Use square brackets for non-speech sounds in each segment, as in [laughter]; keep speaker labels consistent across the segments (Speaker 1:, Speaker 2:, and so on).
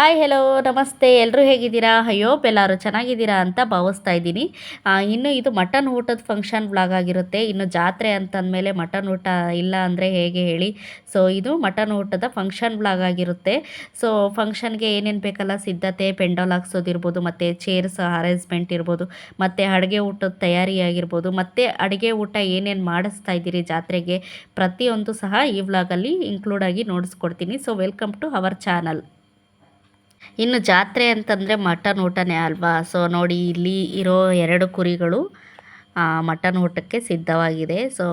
Speaker 1: Hi hello ನಮಸ್ತೆ. ಎಲ್ಲರೂ ಹೇಗಿದ್ದೀರಾ? ಅಯ್ಯೋ ಎಲ್ಲರೂ ಚೆನ್ನಾಗಿದ್ದೀರಾ ಅಂತ ಭಾವಿಸ್ತಾ ಇದ್ದೀನಿ. ಇನ್ನು ಇದು ಮಟನ್ ಊಟದ ಫಂಕ್ಷನ್ ವ್ಲಾಗ್ ಆಗಿರುತ್ತೆ. ಇನ್ನು ಜಾತ್ರೆ ಅಂತಂದಮೇಲೆ ಮಟನ್ ಊಟ ಇಲ್ಲ ಅಂದರೆ ಹೇಗೆ ಹೇಳಿ. ಸೊ ಇದು ಮಟನ್ ಊಟದ ಫಂಕ್ಷನ್ ವ್ಲಾಗ್ ಆಗಿರುತ್ತೆ. ಸೊ ಫಂಕ್ಷನ್ಗೆ ಏನೇನು ಬೇಕಲ್ಲ? ಸಿದ್ಧತೆ, ಪೆಂಡಾಲ್ ಹಾಕ್ಸೋದಿರ್ಬೋದು, ಮತ್ತು ಚೇರ್ಸ್ ಅರೇಂಜ್ಮೆಂಟ್ ಇರ್ಬೋದು, ಮತ್ತು ಅಡುಗೆ ಊಟದ ತಯಾರಿ ಆಗಿರ್ಬೋದು, ಮತ್ತು ಅಡುಗೆ ಊಟ ಏನೇನು ಮಾಡಿಸ್ತಾ ಇದ್ದೀರಿ ಜಾತ್ರೆಗೆ ಪ್ರತಿಯೊಂದು ಸಹ ಈ ವ್ಲಾಗಲ್ಲಿ ಇನ್ಕ್ಲೂಡಾಗಿ ನೋಡಿಸ್ಕೊಡ್ತೀನಿ. So welcome to our channel ಇನ್ನು ಜಾತ್ರೆ ಅಂತಂದರೆ ಮಟನ್ ಊಟನೇ ಅಲ್ವಾ? ಸೊ ನೋಡಿ, ಇಲ್ಲಿ ಇರೋ ಎರಡು ಕುರಿಗಳು ಮಟನ್ ಊಟಕ್ಕೆ ಸಿದ್ಧವಾಗಿದೆ. ಸೊ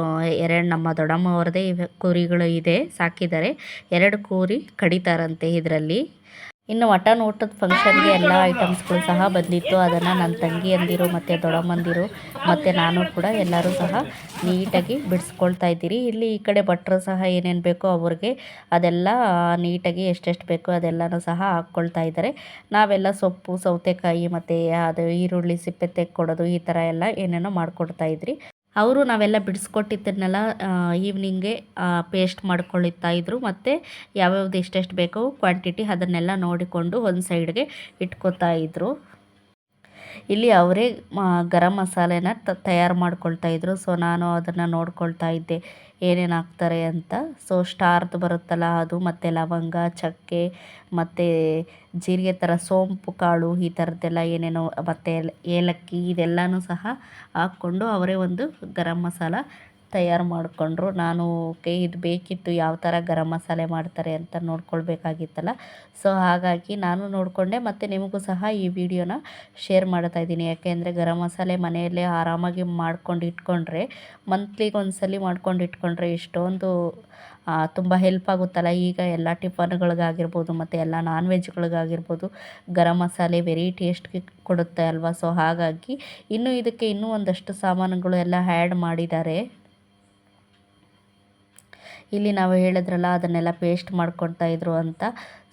Speaker 1: ಎರಡು ನಮ್ಮ ದೊಡ್ಡಮ್ಮ ಅವ್ರದ್ದೇ ಕುರಿಗಳು ಇದೆ, ಸಾಕಿದ್ದಾರೆ. ಎರಡು ಕುರಿ ಕಡಿತಾರಂತೆ ಇದರಲ್ಲಿ. ಇನ್ನು ಮಟನ್ ಊಟದ ಫಂಕ್ಷನ್ಗೆ ಎಲ್ಲ ಐಟಮ್ಸ್ಗಳು ಸಹ ಬಂದಿತ್ತು. ಅದನ್ನು ನನ್ನ ತಂಗಿ ಅಂದಿರು ಮತ್ತು ದೊಡ್ಡಮ್ಮಂದಿರು ಮತ್ತು ನಾನು ಕೂಡ ಎಲ್ಲರೂ ಸಹ ನೀಟಾಗಿ ಬಿಡಿಸ್ಕೊಳ್ತಾ ಇದ್ದೀರಿ. ಇಲ್ಲಿ ಈ ಕಡೆ ಭಟ್ರು ಸಹ ಏನೇನು ಬೇಕೋ ಅವ್ರಿಗೆ ಅದೆಲ್ಲ ನೀಟಾಗಿ ಎಷ್ಟೆಷ್ಟು ಬೇಕೋ ಅದೆಲ್ಲನೂ ಸಹ ಹಾಕ್ಕೊಳ್ತಾ ಇದ್ದಾರೆ. ನಾವೆಲ್ಲ ಸೊಪ್ಪು, ಸೌತೆಕಾಯಿ ಮತ್ತು ಅದು ಈರುಳ್ಳಿ, ಸಿಪ್ಪೆ ತೆಕ್ಕೊಡೋದು ಈ ಥರ ಎಲ್ಲ ಏನೇನೋ ಮಾಡಿಕೊಡ್ತಾ ಇದ್ರಿ. ಅವರು ನಾವೆಲ್ಲ ಬಿಡಿಸ್ಕೊಟ್ಟಿದ್ದನ್ನೆಲ್ಲ ಈವ್ನಿಂಗೆ ಪೇಸ್ಟ್ ಮಾಡ್ಕೊಳ್ತಾ ಇದ್ದರು ಮತ್ತು ಯಾವ್ಯಾವ್ದು ಎಷ್ಟೆಷ್ಟು ಬೇಕೋ ಕ್ವಾಂಟಿಟಿ ಅದನ್ನೆಲ್ಲ ನೋಡಿಕೊಂಡು ಒಂದು ಸೈಡ್ಗೆ ಇಟ್ಕೋತಾ ಇದ್ದರು ಇಲ್ಲಿ ಅವರೇ ಗರಂ ಮಸಾಲೆನ ತಯಾರು ಮಾಡ್ಕೊಳ್ತಾ ಇದ್ದರು ಸೊ ನಾನು ಅದನ್ನು ನೋಡ್ಕೊಳ್ತಾ ಇದ್ದೆ. ಏನೇನು ಹಾಕ್ತಾರೆ ಅಂತ. ಸೊ ಸ್ಟಾರ್ದು ಬರುತ್ತಲ್ಲ ಅದು, ಮತ್ತು ಲವಂಗ, ಚಕ್ಕೆ, ಮತ್ತು ಜೀರಿಗೆ ಥರ ಸೋಂಪು, ಕಾಳು ಈ ಥರದ್ದೆಲ್ಲ ಏನೇನೋ, ಮತ್ತು ಏಲಕ್ಕಿ ಇದೆಲ್ಲನೂ ಸಹ ಹಾಕ್ಕೊಂಡು ಅವರೇ ಒಂದು ಗರಂ ಮಸಾಲ ತಯಾರು ಮಾಡಿಕೊಂಡ್ರು. ನಾನು ಓಕೆ, ಇದು ಬೇಕಿತ್ತು, ಯಾವ ಥರ ಗರಂ ಮಸಾಲೆ ಮಾಡ್ತಾರೆ ಅಂತ ನೋಡ್ಕೊಳ್ಬೇಕಾಗಿತ್ತಲ್ಲ. ಸೊ, ಹಾಗಾಗಿ ನಾನು ನೋಡಿಕೊಂಡೆ. ಮತ್ತು ನಿಮಗೂ ಸಹ ಈ ವಿಡಿಯೋನ ಶೇರ್ ಮಾಡ್ತಾ ಇದ್ದೀನಿ. ಯಾಕೆಂದರೆ ಗರಂ ಮಸಾಲೆ ಮನೆಯಲ್ಲೇ ಆರಾಮಾಗಿ ಮಾಡ್ಕೊಂಡು ಇಟ್ಕೊಂಡ್ರೆ ಮಂತ್ಲಿಗೆ ಒಂದ್ಸಲಿ ಮಾಡ್ಕೊಂಡು ಇಟ್ಕೊಂಡ್ರೆ ಇಷ್ಟೊಂದು ತುಂಬ ಹೆಲ್ಪ್ ಆಗುತ್ತಲ್ಲ. ಈಗ ಎಲ್ಲ ಟಿಫನ್ಗಳಿಗಾಗಿರ್ಬೋದು, ಮತ್ತು ಎಲ್ಲ ನಾನ್ ವೆಜ್ಗಳಿಗಾಗಿರ್ಬೋದು ಗರಂ ಮಸಾಲೆ ವೆರಿ ಟೇಸ್ಟ್ಗೆ ಕೊಡುತ್ತೆ ಅಲ್ವಾ? ಸೊ ಹಾಗಾಗಿ ಇನ್ನು ಇದಕ್ಕೆ ಇನ್ನೂ ಒಂದಷ್ಟು ಸಾಮಾನುಗಳು ಎಲ್ಲ ಆ್ಯಡ್ ಮಾಡಿದ್ದಾರೆ. ಇಲ್ಲಿ ನಾವು ಹೇಳಿದ್ರಲ್ಲ, ಅದನ್ನೆಲ್ಲ ಪೇಸ್ಟ್ ಮಾಡ್ಕೊಳ್ತಾ ಇದ್ರು ಅಂತ.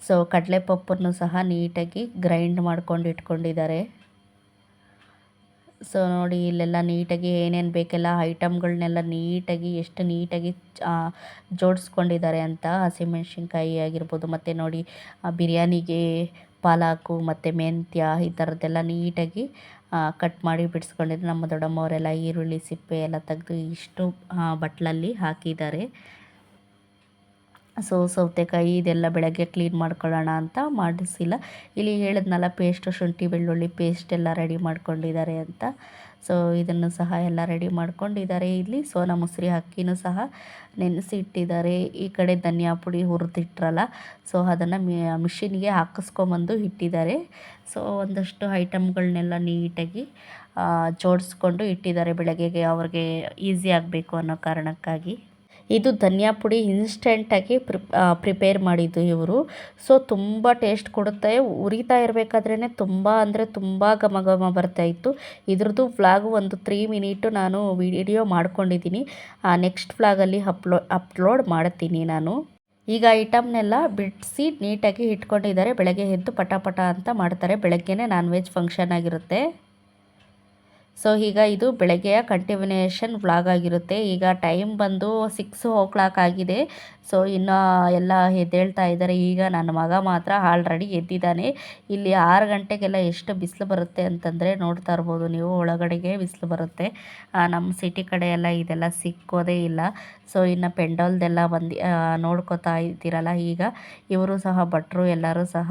Speaker 1: ಸೊ ಕಡಲೆಪಪ್ಪನ್ನು ಸಹ ನೀಟಾಗಿ ಗ್ರೈಂಡ್ ಮಾಡ್ಕೊಂಡು ಇಟ್ಕೊಂಡಿದ್ದಾರೆ. ಸೊ ನೋಡಿ, ಇಲ್ಲೆಲ್ಲ ನೀಟಾಗಿ ಏನೇನು ಬೇಕೆಲ್ಲ ಐಟಮ್ಗಳನ್ನೆಲ್ಲ ನೀಟಾಗಿ, ಎಷ್ಟು ನೀಟಾಗಿ ಜೋಡಿಸ್ಕೊಂಡಿದ್ದಾರೆ ಅಂತ. ಹಸಿಮೆಣ್ಸಿನ್ಕಾಯಿ ಆಗಿರ್ಬೋದು, ಮತ್ತು ನೋಡಿ ಬಿರಿಯಾನಿಗೆ ಪಾಲಾಕು, ಮತ್ತು ಮೆಂತ್ಯ, ಈ ಥರದ್ದೆಲ್ಲ ನೀಟಾಗಿ ಕಟ್ ಮಾಡಿ ಬಿಡಿಸ್ಕೊಂಡಿದ್ರು. ನಮ್ಮ ದೊಡ್ಡಮ್ಮವರೆಲ್ಲ ಈರುಳ್ಳಿ ಸಿಪ್ಪೆ ಎಲ್ಲ ತೆಗೆದು ಇಷ್ಟು ಬಟ್ಲಲ್ಲಿ ಹಾಕಿದ್ದಾರೆ. ಸೊ, ಸೌತೆಕಾಯಿ ಇದೆಲ್ಲ ಬೆಳಗ್ಗೆ ಕ್ಲೀನ್ ಮಾಡ್ಕೊಳ್ಳೋಣ ಅಂತ ಮಾಡಿಸಿಲ್ಲ. ಇಲ್ಲಿ ಹೇಳಿದ್ನಲ್ಲ ಪೇಸ್ಟು ಶುಂಠಿ, ಬೆಳ್ಳುಳ್ಳಿ ಪೇಸ್ಟ್ ಎಲ್ಲ ರೆಡಿ ಮಾಡ್ಕೊಂಡಿದ್ದಾರೆ ಅಂತ. ಸೊ ಇದನ್ನು ಸಹ ಎಲ್ಲ ರೆಡಿ ಮಾಡ್ಕೊಂಡಿದ್ದಾರೆ. ಇಲ್ಲಿ ಸೋನಾ ಮುಸ್ರಿ ಅಕ್ಕಿನೂ ಸಹ ನೆನೆಸಿ ಇಟ್ಟಿದ್ದಾರೆ ಈ ಕಡೆ ಧನಿಯಾ ಪುಡಿ ಹುರಿದಿಟ್ರಲ್ಲ ಸೊ ಅದನ್ನು ಮಿಷಿನ್ಗೆ ಹಾಕಿಸ್ಕೊಂಬಂದು ಇಟ್ಟಿದ್ದಾರೆ. ಸೊ ಒಂದಷ್ಟು ಐಟಮ್ಗಳನ್ನೆಲ್ಲ ನೀಟಾಗಿ ಜೋಡಿಸ್ಕೊಂಡು ಇಟ್ಟಿದ್ದಾರೆ. ಬೆಳಗ್ಗೆಗೆ ಅವ್ರಿಗೆ ಈಸಿ ಆಗಬೇಕು ಅನ್ನೋ ಕಾರಣಕ್ಕಾಗಿ. ಇದು ಧನಿಯಾ ಪುಡಿ ಇನ್ಸ್ಟೆಂಟಾಗಿ ಪ್ರಿಪ್ ಪ್ರಿಪೇರ್ ಮಾಡಿದ್ದು ಇವರು. ಸೊ ತುಂಬ ಟೇಸ್ಟ್ ಕೊಡುತ್ತೆ. ಉರಿತಾ ಇರಬೇಕಾದ್ರೇ ತುಂಬ ಅಂದರೆ ತುಂಬ ಘಮ ಘಮ ಬರ್ತಾ ಇತ್ತು. ಇದ್ರದ್ದು ಫ್ಲಾಗ್ ಒಂದು ತ್ರೀ ಮಿನಿಟು ನಾನು ವಿಡಿಯೋ ಮಾಡ್ಕೊಂಡಿದ್ದೀನಿ. ನೆಕ್ಸ್ಟ್ ಫ್ಲಾಗಲ್ಲಿ ಅಪ್ಲೋ ಅಪ್ಲೋಡ್ ಮಾಡ್ತೀನಿ ನಾನು. ಈಗ ಐಟಮ್ನೆಲ್ಲ ಬಿಡಿಸಿ ನೀಟಾಗಿ ಇಟ್ಕೊಂಡಿದ್ದಾರೆ. ಬೆಳಗ್ಗೆ ಎದ್ದು ಪಟಾಪಟ ಪಟ ಅಂತ ಮಾಡ್ತಾರೆ. ಬೆಳಗ್ಗೆನೇ ನಾನ್ ವೆಜ್ ಫಂಕ್ಷನ್ ಆಗಿರುತ್ತೆ. ಸೊ ಈಗ ಇದು ಬೆಳಗ್ಗೆಯ ಕಂಟಿನ್ಯೂಯೇಷನ್ ವ್ಲಾಗ್ ಆಗಿರುತ್ತೆ. ಈಗ ಟೈಮ್ ಬಂದು ಸಿಕ್ಸ್ ಓ ಕ್ಲಾಕ್ ಆಗಿದೆ. ಸೊ ಇನ್ನು ಎಲ್ಲ ಎದ್ದೇಳ್ತಾ ಇದ್ದಾರೆ. ಈಗ ನನ್ನ ಮಗ ಮಾತ್ರ ಆಲ್ರೆಡಿ ಎದ್ದಿದ್ದಾನೆ. ಇಲ್ಲಿ ಆರು ಗಂಟೆಗೆಲ್ಲ ಎಷ್ಟು ಬಿಸಿಲು ಬರುತ್ತೆ ಅಂತಂದರೆ ನೋಡ್ತಾ ಇರ್ಬೋದು ನೀವು. ಒಳಗಡೆಗೆ ಬಿಸಿಲು ಬರುತ್ತೆ. ನಮ್ಮ ಸಿಟಿ ಕಡೆ ಎಲ್ಲ ಇದೆಲ್ಲ ಸಿಕ್ಕೋದೇ ಇಲ್ಲ. ಸೊ ಇನ್ನು ಪೆಂಡಲ್ದೆಲ್ಲ ಬಂದು ನೋಡ್ಕೋತಾ ಇದ್ದೀರಲ್ಲ ಈಗ. ಇವರು ಸಹ, ಭಟ್ರು ಎಲ್ಲರೂ ಸಹ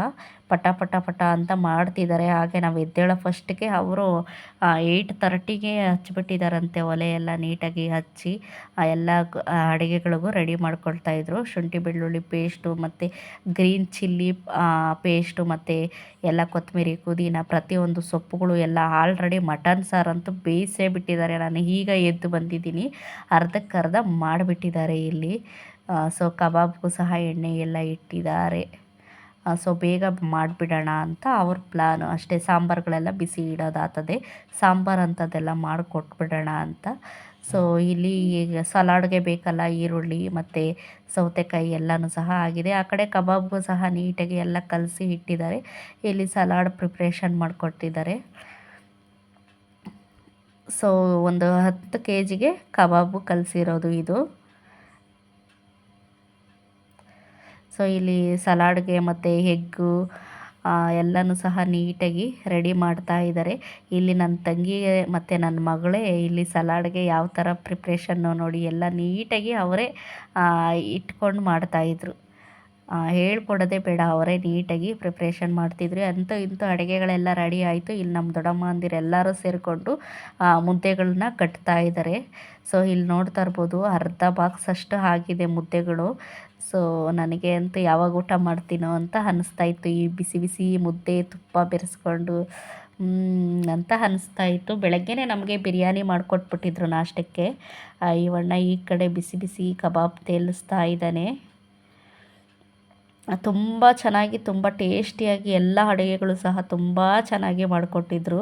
Speaker 1: ಪಟ ಪಟ ಪಟ ಅಂತ ಮಾಡ್ತಿದ್ದಾರೆ. ಹಾಗೆ ನಾವು ಎದ್ದೇಳೋ ಫಸ್ಟಿಗೆ ಅವರು ಏಯ್ಟ್ ತರ್ಟಿಗೆ ಹಚ್ಚಿಬಿಟ್ಟಿದಾರಂತೆ ಒಲೆ ಎಲ್ಲ ನೀಟಾಗಿ ಹಚ್ಚಿ, ಆ ಎಲ್ಲ ಅಡುಗೆಗಳಿಗೂ ರೆಡಿ ಮಾಡ್ಕೊಳ್ತಾ ಇದ್ರು. ಶುಂಠಿ, ಬೆಳ್ಳುಳ್ಳಿ ಪೇಸ್ಟು ಮತ್ತು ಗ್ರೀನ್ ಚಿಲ್ಲಿ ಪೇಸ್ಟು ಮತ್ತು ಎಲ್ಲ ಕೊತ್ತಂಬರಿ ಪುದೀನ ಪ್ರತಿಯೊಂದು ಸೊಪ್ಪುಗಳು ಎಲ್ಲ ಆಲ್ರೆಡಿ ಮಟನ್ ಸಾರಂತೂ ಬೇಯಿಸೇ ಬಿಟ್ಟಿದ್ದಾರೆ. ನಾನು ಈಗ ಎದ್ದು ಬಂದಿದ್ದೀನಿ. ಅರ್ಧಕ್ಕರ್ಧ ಮಾಡಿಬಿಟ್ಟಿದ್ದಾರೆ ಇಲ್ಲಿ. ಸೊ ಕಬಾಬ್ಗೂ ಸಹ ಎಣ್ಣೆ ಎಲ್ಲ ಇಟ್ಟಿದ್ದಾರೆ. ಸೊ ಬೇಗ ಮಾಡಿಬಿಡೋಣ ಅಂತ ಅವ್ರ ಪ್ಲ್ಯಾನ್ ಅಷ್ಟೇ ಸಾಂಬಾರುಗಳೆಲ್ಲ ಬಿಸಿ ಇಡೋದಾತದೆ. ಸಾಂಬಾರು ಅಂಥದ್ದೆಲ್ಲ ಮಾಡಿಕೊಟ್ಬಿಡೋಣ ಅಂತ. ಸೊ ಇಲ್ಲಿ ಈಗ ಸಲಾಡ್ಗೆ ಬೇಕಲ್ಲ ಈರುಳ್ಳಿ ಮತ್ತು ಸೌತೆಕಾಯಿ ಎಲ್ಲನೂ ಸಹ ಆಗಿದೆ. ಆ ಕಡೆ ಕಬಾಬ್ಗೂ ಸಹ ನೀಟಾಗಿ ಎಲ್ಲ ಕಲಸಿ ಇಟ್ಟಿದ್ದಾರೆ. ಇಲ್ಲಿ ಸಲಾಡ್ ಪ್ರಿಪ್ರೇಷನ್ ಮಾಡಿಕೊಟ್ಟಿದ್ದಾರೆ ಸೊ ಒಂದು ಹತ್ತು ಕೆ ಜಿಗೆ ಕಬಾಬು ಕಲಸಿರೋದು ಇದು. ಸೊ ಇಲ್ಲಿ ಸಲಾಡ್ಗೆ ಮತ್ತು ಹೆಗ್ಗು ಎಲ್ಲನೂ ಸಹ ನೀಟಾಗಿ ರೆಡಿ ಮಾಡ್ತಾ ಇದ್ದಾರೆ. ಇಲ್ಲಿ ನನ್ನ ತಂಗಿಗೆ ಮತ್ತು ನನ್ನ ಮಗಳೇ ಇಲ್ಲಿ ಸಲಾಡ್ಗೆ ಯಾವ ಥರ ಪ್ರಿಪ್ರೇಷನ್ನು ನೋಡಿ ಎಲ್ಲ ನೀಟಾಗಿ ಅವರೇ ಇಟ್ಕೊಂಡು ಮಾಡ್ತಾಯಿದ್ರು ಹೇಳ್ಕೊಡೋದೇ ಬೇಡ. ಅವರೇ ನೀಟಾಗಿ ಪ್ರಿಪ್ರೇಷನ್ ಮಾಡ್ತಿದ್ರು. ಅಂತ ಇಂಥ ಅಡುಗೆಗಳೆಲ್ಲ ರೆಡಿ ಆಯಿತು. ಇಲ್ಲಿ ನಮ್ಮ ದೊಡ್ಡಮ್ಮ ಅಂದಿರು ಎಲ್ಲರೂ ಸೇರಿಕೊಂಡು ಮುದ್ದೆಗಳನ್ನ ಕಟ್ತಾ ಇದ್ದಾರೆ ಸೊ ಇಲ್ಲಿ ನೋಡ್ತಾ ಇರ್ಬೋದು, ಅರ್ಧ ಬಾಕ್ಸ್ ಅಷ್ಟು ಆಗಿದೆ ಮುದ್ದೆಗಳು. ಸೊ ನನಗೆ ಅಂತೂ ಯಾವಾಗ ಊಟ ಮಾಡ್ತೀನೋ ಅಂತ ಅನ್ನಿಸ್ತಾ ಇತ್ತು. ಈ ಬಿಸಿ ಬಿಸಿ ಮುದ್ದೆ, ತುಪ್ಪ ಬೆರೆಸ್ಕೊಂಡು ಅಂತ ಅನ್ನಿಸ್ತಾ ಇತ್ತು. ಬೆಳಗ್ಗೆನೇ ನಮಗೆ ಬಿರಿಯಾನಿ ಮಾಡಿಕೊಟ್ಬಿಟ್ಟಿದ್ರು ನಾಷ್ಟಕ್ಕೆ. ಇವಣ್ಣ ಈ ಕಡೆ ಬಿಸಿ ಬಿಸಿ ಕಬಾಬ್ ತೇಲಿಸ್ತಾ ಇದ್ದಾನೆ. ತುಂಬ ಚೆನ್ನಾಗಿ, ತುಂಬ ಟೇಸ್ಟಿಯಾಗಿ ಎಲ್ಲ ಅಡುಗೆಗಳು ಸಹ ತುಂಬ ಚೆನ್ನಾಗಿ ಮಾಡಿಕೊಟ್ಟಿದ್ರು.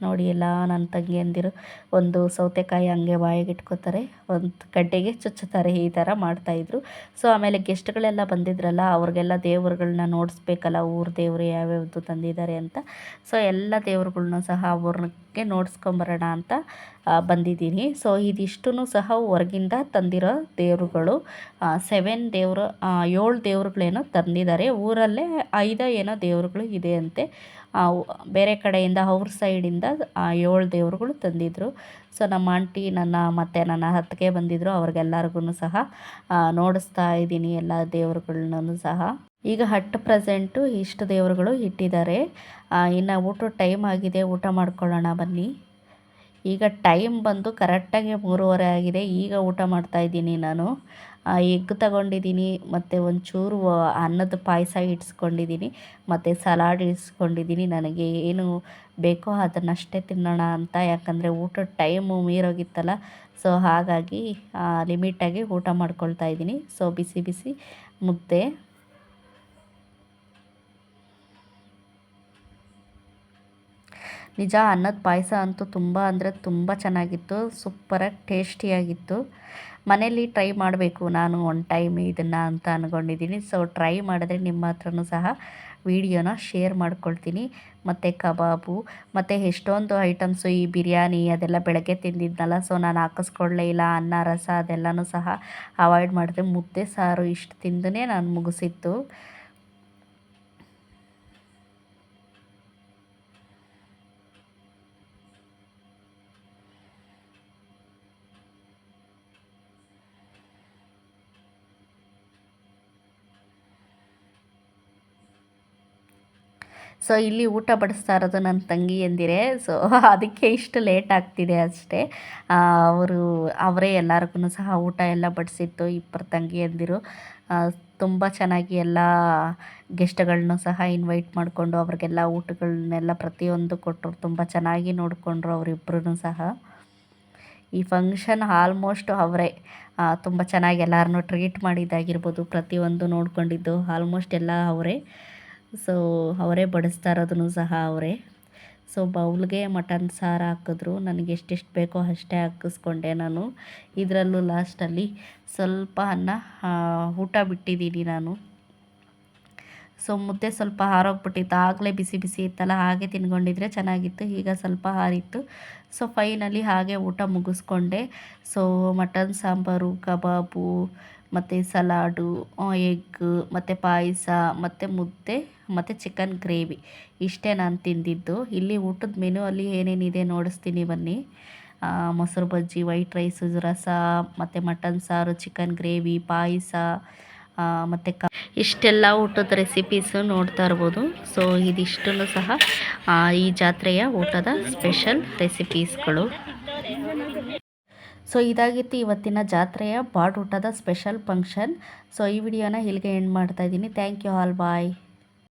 Speaker 1: ನೋಡಿ ಎಲ್ಲ ನನ್ನ ತಂಗಿಯಂದಿರು ಒಂದು ಸೌತೆಕಾಯಿ ಹಂಗೆ ಬಾಯಿಗೆ ಇಟ್ಕೋತಾರೆ, ಒಂದು ಗಡ್ಡೆಗೆ ಚುಚ್ಚುತ್ತಾರೆ ಈ ಥರ ಮಾಡ್ತಾಯಿದ್ರು ಸೊ ಆಮೇಲೆ ಗೆಸ್ಟ್ಗಳೆಲ್ಲ ಬಂದಿದ್ರಲ್ಲ, ಅವ್ರಿಗೆಲ್ಲ ದೇವ್ರುಗಳನ್ನ ನೋಡಿಸ್ಬೇಕಲ್ಲ, ಊರು ದೇವರು ಯಾವ್ಯಾವುದು ತಂದಿದ್ದಾರೆ ಅಂತ. ಸೊ ಎಲ್ಲ ದೇವ್ರುಗಳ್ನೂ ಸಹ ಅವ್ರಿಗೆ ನೋಡ್ಸ್ಕೊಂಬರೋಣ ಅಂತ ಬಂದಿದ್ದೀನಿ. ಸೊ ಇದಿಷ್ಟು ಸಹ ಹೊರಗಿಂದ ತಂದಿರೋ ದೇವರುಗಳು ಸೆವೆನ್ ದೇವರು ಏಳು ದೇವ್ರುಗಳೇನೋ ತಂದಿದ್ದಾರೆ. ಊರಲ್ಲೇ ಐದ ಏನೋ ದೇವರುಗಳು ಇದೆ ಅಂತೆ ಬೇರೆ ಕಡೆಯಿಂದ ಅವ್ರ ಸೈಡಿಂದ ಏಳು ದೇವರುಗಳು ತಂದಿದ್ದರು ಸೊ ನಮ್ಮ ಆಂಟಿ, ನನ್ನ ಮತ್ತು ನನ್ನ ಹತ್ತಿಗೆ ಬಂದಿದ್ದರು ಅವ್ರಿಗೆಲ್ಲರಿಗೂ ಸಹ ನೋಡಿಸ್ತಾ ಇದ್ದೀನಿ ಎಲ್ಲ ದೇವರುಗಳನ್ನೂ ಸಹ. ಈಗ ಹಟ್ ಪ್ರೆಸೆಂಟು ಇಷ್ಟು ದೇವರುಗಳು ಇಟ್ಟಿದ್ದಾರೆ. ಇನ್ನು ಊಟ ಟೈಮ್ ಆಗಿದೆ. ಊಟ ಮಾಡ್ಕೊಳ್ಳೋಣ ಬನ್ನಿ. ಈಗ ಟೈಮ್ ಬಂದು ಕರೆಕ್ಟಾಗಿ ಮೂರುವರೆ ಆಗಿದೆ. ಈಗ ಊಟ ಮಾಡ್ತಾ ಇದ್ದೀನಿ ನಾನು. ಎಗ್ ತಗೊಂಡಿದ್ದೀನಿ, ಮತ್ತು ಒಂಚೂರು ಅನ್ನದ ಪಾಯಸ ಇಡ್ಸ್ಕೊಂಡಿದ್ದೀನಿ ಮತ್ತು ಸಲಾಡ್ ಇಟ್ಸ್ಕೊಂಡಿದ್ದೀನಿ. ನನಗೆ ಏನು ಬೇಕೋ ಅದನ್ನಷ್ಟೇ ತಿನ್ನೋಣ ಅಂತ. ಯಾಕಂದರೆ ಊಟದ ಟೈಮು ಮೀರೋಗಿತ್ತಲ್ಲ. ಸೊ, ಹಾಗಾಗಿ ಲಿಮಿಟಾಗಿ ಊಟ ಮಾಡ್ಕೊಳ್ತಾ ಇದ್ದೀನಿ. ಸೊ, ಬಿಸಿ ಬಿಸಿ ಮುದ್ದೆ. ನಿಜ, ಅನ್ನದ ಪಾಯಸ ಅಂತೂ ತುಂಬ ಅಂದರೆ ತುಂಬ ಚೆನ್ನಾಗಿತ್ತು ಸೂಪರಾಗಿ ಟೇಸ್ಟಿಯಾಗಿತ್ತು ಮನೇಲಿ ಟ್ರೈ ಮಾಡಬೇಕು ನಾನು ಒನ್ ಟೈಮ್ ಇದನ್ನು ಅಂತ ಅಂದ್ಕೊಂಡಿದ್ದೀನಿ ಸೊ ಟ್ರೈ ಮಾಡಿದ್ರೆ ನಿಮ್ಮ ಹತ್ರನೂ ಸಹ ವಿಡಿಯೋನ ಶೇರ್ ಮಾಡ್ಕೊಳ್ತೀನಿ. ಮತ್ತು ಕಬಾಬು, ಮತ್ತು ಎಷ್ಟೊಂದು ಐಟಮ್ಸು ಈ ಬಿರಿಯಾನಿ ಅದೆಲ್ಲ ಬೆಳಗ್ಗೆ ತಿಂದಿದ್ನಲ್ಲ ಸೊ ನಾನು ಹಾಕಿಸ್ಕೊಳ್ಳೇ ಇಲ್ಲ, ಅನ್ನ, ರಸ ಅದೆಲ್ಲನೂ ಸಹ ಅವಾಯ್ಡ್ ಮಾಡಿದೆ ಮುದ್ದೆ ಸಾರು ಇಷ್ಟು ತಿಂದೇ ನಾನು ಮುಗಿಸಿತ್ತು. ಸೊ ಇಲ್ಲಿ ಊಟ ಬಡಿಸ್ತಾ ಇರೋದು ನನ್ನ ತಂಗಿ ಎಂದಿರೆ. ಸೊ [laughs] ಅದಕ್ಕೆ ಇಷ್ಟು ಲೇಟ್ ಆಗ್ತಿದೆ ಅಷ್ಟೇ. ಅವರು, ಅವರೇ ಎಲ್ಲರಿಗೂ ಸಹ ಊಟ ಎಲ್ಲ ಬಡಿಸಿತ್ತು, ಇಬ್ಬರು ತಂಗಿಯಂದಿರು ತುಂಬ ಚೆನ್ನಾಗಿ ಎಲ್ಲ ಗೆಸ್ಟ್ಗಳನ್ನೂ ಸಹ ಇನ್ವೈಟ್ ಮಾಡಿಕೊಂಡು ಅವ್ರಿಗೆಲ್ಲ ಊಟಗಳನ್ನೆಲ್ಲ ಪ್ರತಿಯೊಂದು ಕೊಟ್ಟರು. ತುಂಬ ಚೆನ್ನಾಗಿ ನೋಡಿಕೊಂಡ್ರು ಅವರಿಬ್ಬರೂ ಸಹ. ಈ ಫಂಕ್ಷನ್ ಆಲ್ಮೋಸ್ಟ್ ಅವರೇ. ತುಂಬ ಚೆನ್ನಾಗಿ ಎಲ್ಲರನ್ನೂ ಟ್ರೀಟ್ ಮಾಡಿದ್ದಾಗಿರ್ಬೋದು, ಪ್ರತಿಯೊಂದು ನೋಡಿಕೊಂಡಿದ್ದು ಆಲ್ಮೋಸ್ಟ್ ಎಲ್ಲ ಅವರೇ. ಸೊ ಅವರೇ ಬಡಿಸ್ತಾ ಇರೋದನ್ನು ಸಹ ಅವರೇ. ಸೊ ಬೌಲ್ಗೆ ಮಟನ್ ಸಾರು ಹಾಕಿದ್ರು. ನನಗೆ ಎಷ್ಟೆಷ್ಟು ಬೇಕೋ ಅಷ್ಟೇ ಹಾಕಿಸ್ಕೊಂಡೆ ನಾನು. ಇದರಲ್ಲೂ ಲಾಸ್ಟಲ್ಲಿ ಸ್ವಲ್ಪ ಅನ್ನ ಊಟ ಬಿಟ್ಟಿದ್ದೀನಿ ನಾನು. ಸೊ ಮುದ್ದೆ ಸ್ವಲ್ಪ ಹಾರೋಗ್ಬಿಟ್ಟಿತ್ತು. ಆಗಲೇ ಬಿಸಿ ಬಿಸಿ ಇತ್ತಲ್ಲ, ಹಾಗೆ ತಿನ್ಕೊಂಡಿದ್ರೆ ಚೆನ್ನಾಗಿತ್ತು. ಈಗ ಸ್ವಲ್ಪ ಹಾರಿತ್ತು. ಸೊ ಫೈನಲಿ ಹಾಗೆ ಊಟ ಮುಗಿಸ್ಕೊಂಡೆ. ಸೊ ಮಟನ್ ಸಾಂಬಾರು, ಕಬಾಬು, ಮತ್ತು ಸಲಾಡು, ಎಗ್, ಮತ್ತು ಪಾಯಸ, ಮತ್ತು ಮುದ್ದೆ, ಮತ್ತು ಚಿಕನ್ ಗ್ರೇವಿ. ಇಷ್ಟೇ ನಾನು ತಿಂದಿದ್ದು. ಇಲ್ಲಿ ಊಟದ ಮೆನು ಅಲ್ಲಿ ಏನೇನಿದೆ ನೋಡಿಸ್ತೀನಿ ಬನ್ನಿ. ಮೊಸರು ಬಜ್ಜಿ ವೈಟ್ ರೈಸು ರಸ, ಮತ್ತು ಮಟನ್ ಸಾರು ಚಿಕನ್ ಗ್ರೇವಿ ಪಾಯಸ ಮತ್ತು ಕ ಇಷ್ಟೆಲ್ಲ ಊಟದ ರೆಸಿಪೀಸು ನೋಡ್ತಾ ಇರ್ಬೋದು. ಸೊ ಇದಿಷ್ಟು ಸಹ ಈ ಜಾತ್ರೆಯ ಊಟದ ಸ್ಪೆಷಲ್ ರೆಸಿಪೀಸ್ಗಳು ಸೊ ಇದಾಗಿತ್ತು ಇವತ್ತಿನ ಜಾತ್ರೆಯ ಬಾಡ್ ಊಟದ ಸ್ಪೆಷಲ್ ಫಂಕ್ಷನ್ ಸೊ ಈ ವಿಡಿಯೋನ ಇಲ್ಲಿಗೆ ಎಂಡ್ ಮಾಡ್ತಾ ಇದ್ದೀನಿ. Thank you all bye